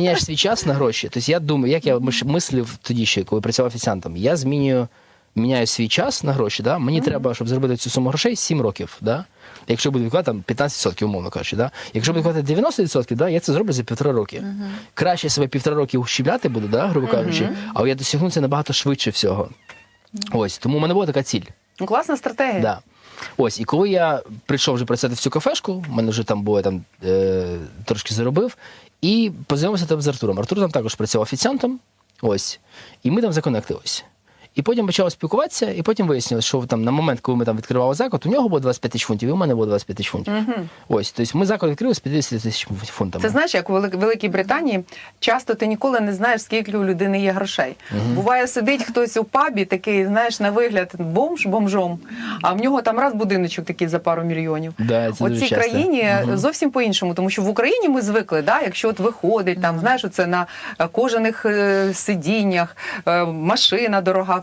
міняєш свій час на гроші. Тобто я думаю, як я мислив тоді ще, коли працював офіціантом, я змінюю, міняю свій час на гроші. Да? Мені треба, щоб зробити цю суму грошей 7 років. Да? Якщо буду відкладати там 15%, умовно кажучи, да? якщо буду відкладати 90%, да, я це зроблю за півтора роки. Краще себе півтора роки ущемляти буду, да, грубо кажучи, але я досягну це набагато швидше всього. Ось, тому у мене була така ціль. Ну, класна стратегія. Да. Ось, і коли я прийшов вже працювати в цю кафешку, в мене вже там було там е, трошки заробив, і познайомився там з Артуром. Артур там також працював офіціантом. Ось. І ми там законектились. І потім почали спілкуватися, і потім вияснилось, що там на момент, коли ми там відкривали заклад, у нього було 25 тисяч фунтів, і у мене було 25 тисяч фунтів. Ось, тобто ми заклад відкрили з 50 тисяч фунтами. Це знаєш, як у Великій Британії часто ти ніколи не знаєш, скільки у людини є грошей. Буває, сидить хтось у пабі, такий, знаєш, на вигляд бомж бомжом, а в нього там раз будиночок такий за пару мільйонів. Да, це У цій країні Мгм. зовсім по-іншому, тому що в Україні ми звикли, да, якщо от виходить, там знаєш, це на е, кожаних е, сидіннях, е, машина дорога.